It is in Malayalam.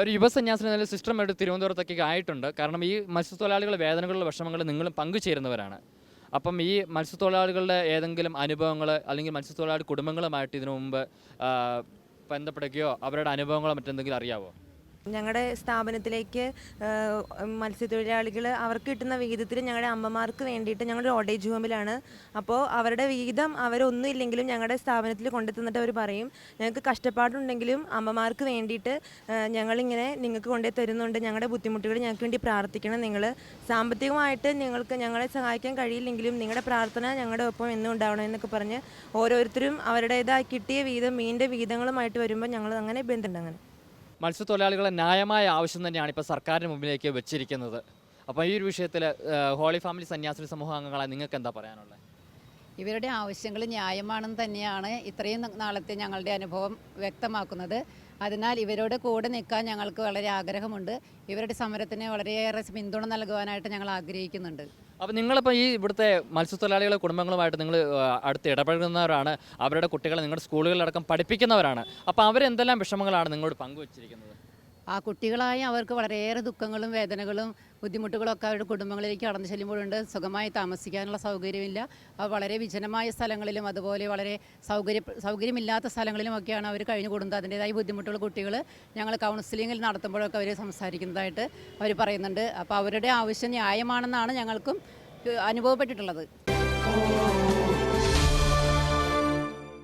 ഒരു യുവസന്യാസിനി നല്ല സിസ്റ്റമായിട്ട് തിരുവനന്തപുരത്തൊക്കെ ആയിട്ടുണ്ട്. കാരണം ഈ മത്സ്യത്തൊഴിലാളികളുടെ വേദനകളുടെ വിഷമങ്ങൾ നിങ്ങളും പങ്കുചേരുന്നവരാണ്. അപ്പം ഈ മത്സ്യത്തൊഴിലാളികളുടെ ഏതെങ്കിലും അനുഭവങ്ങൾ അല്ലെങ്കിൽ മത്സ്യത്തൊഴിലാളി കുടുംബങ്ങളുമായിട്ട് ഇതിനു മുമ്പ് ബന്ധപ്പെടുകയോ അവരുടെ അനുഭവങ്ങളോ മറ്റെന്തെങ്കിലും അറിയാവോ? ഞങ്ങളുടെ സ്ഥാപനത്തിലേക്ക് മത്സ്യത്തൊഴിലാളികൾ അവർക്ക് കിട്ടുന്ന വിഹിതത്തിൽ ഞങ്ങളുടെ അമ്മമാർക്ക് വേണ്ടിയിട്ട് ഞങ്ങൾ ഓഡേജ് ഹോമിലാണ്. അപ്പോൾ അവരുടെ വിഹിതം അവരൊന്നും ഇല്ലെങ്കിലും ഞങ്ങളുടെ സ്ഥാപനത്തിൽ കൊണ്ടെത്തുന്നിട്ട് തന്നിട്ട് അവർ പറയും. ഞങ്ങൾക്ക് കഷ്ടപ്പാടുണ്ടെങ്കിലും അമ്മമാർക്ക് വേണ്ടിയിട്ട് ഞങ്ങളിങ്ങനെ നിങ്ങൾക്ക് കൊണ്ടേ തരുന്നുണ്ട്. ഞങ്ങളുടെ ബുദ്ധിമുട്ടുകൾ ഞങ്ങൾക്ക് വേണ്ടി പ്രാർത്ഥിക്കണം നിങ്ങൾ സാമ്പത്തികമായിട്ട് നിങ്ങൾക്ക് ഞങ്ങളെ സഹായിക്കാൻ കഴിയില്ലെങ്കിലും നിങ്ങളുടെ പ്രാർത്ഥന ഞങ്ങളുടെ ഒപ്പം എന്നും ഉണ്ടാവണം എന്നൊക്കെ പറഞ്ഞ് ഓരോരുത്തരും അവരുടേതായി കിട്ടിയ വിഹിതം മീന്റെ വിഹിതങ്ങളുമായിട്ട് വരുമ്പോൾ ഞങ്ങൾ അങ്ങനെ ബന്ധമുണ്ട് അങ്ങനെ. മത്സ്യത്തൊഴിലാളികളെ ന്യായമായ ആവശ്യം തന്നെയാണ് ഇപ്പോൾ സർക്കാരിന് മുമ്പിലേക്ക് വെച്ചിരിക്കുന്നത്. അപ്പോൾ ഈ ഒരു വിഷയത്തിൽ ഹോളി ഫാമിലി സന്യാസിനി സമൂഹ അംഗങ്ങളെ നിങ്ങൾക്ക് എന്താ പറയാനുള്ളത്? ഇവരുടെ ആവശ്യങ്ങൾ ന്യായമാണെന്ന് തന്നെയാണ് ഇത്രയും നാളത്തെ ഞങ്ങളുടെ അനുഭവം വ്യക്തമാക്കുന്നത്. അതിനാൽ ഇവരോട് കൂടെ നിൽക്കാൻ ഞങ്ങൾക്ക് വളരെ ആഗ്രഹമുണ്ട്. ഇവരുടെ സമരത്തിന് വളരെയേറെ പിന്തുണ നൽകുവാനായിട്ട് ഞങ്ങൾ ആഗ്രഹിക്കുന്നുണ്ട്. അപ്പോൾ നിങ്ങളിപ്പോൾ ഈ ഇവിടുത്തെ മത്സ്യത്തൊഴിലാളികളെ കുടുംബങ്ങളുമായിട്ട് നിങ്ങൾ അടുത്ത് ഇടപഴകുന്നവരാണ്. അവരുടെ കുട്ടികളെ നിങ്ങളുടെ സ്കൂളുകളിലടക്കം പഠിപ്പിക്കുന്നവരാണ്. അപ്പോൾ അവരെന്തെല്ലാം വിഷമങ്ങളാണ് നിങ്ങളോട് പങ്കുവച്ചിരിക്കുന്നത്? ആ കുട്ടികളായ അവർക്ക് വളരെയേറെ ദുഃഖങ്ങളും വേദനകളും ബുദ്ധിമുട്ടുകളും ഒക്കെ അവരുടെ കുടുംബങ്ങളിലേക്ക് കടന്നു ചെല്ലുമ്പോഴുണ്ട്. സുഖമായി താമസിക്കാനുള്ള സൗകര്യമില്ല. വളരെ വിജനമായ സ്ഥലങ്ങളിലും അതുപോലെ വളരെ സൗകര്യ സൗകര്യമില്ലാത്ത സ്ഥലങ്ങളിലുമൊക്കെയാണ് അവർ കഴിഞ്ഞു കൂടുന്നത് അതിന്റെതായ ബുദ്ധിമുട്ടുള്ള കുട്ടികൾ ഞങ്ങൾ കൗൺസിലിങ്ങിൽ നടത്തുമ്പോഴൊക്കെ അവർ സംസാരിക്കുന്നതായിട്ട് അവർ പറയുന്നുണ്ട്. അപ്പോൾ അവരുടെ ആവശ്യം ന്യായമാണെന്നാണ് ഞങ്ങൾക്കും അനുഭവപ്പെട്ടിട്ടുള്ളത്.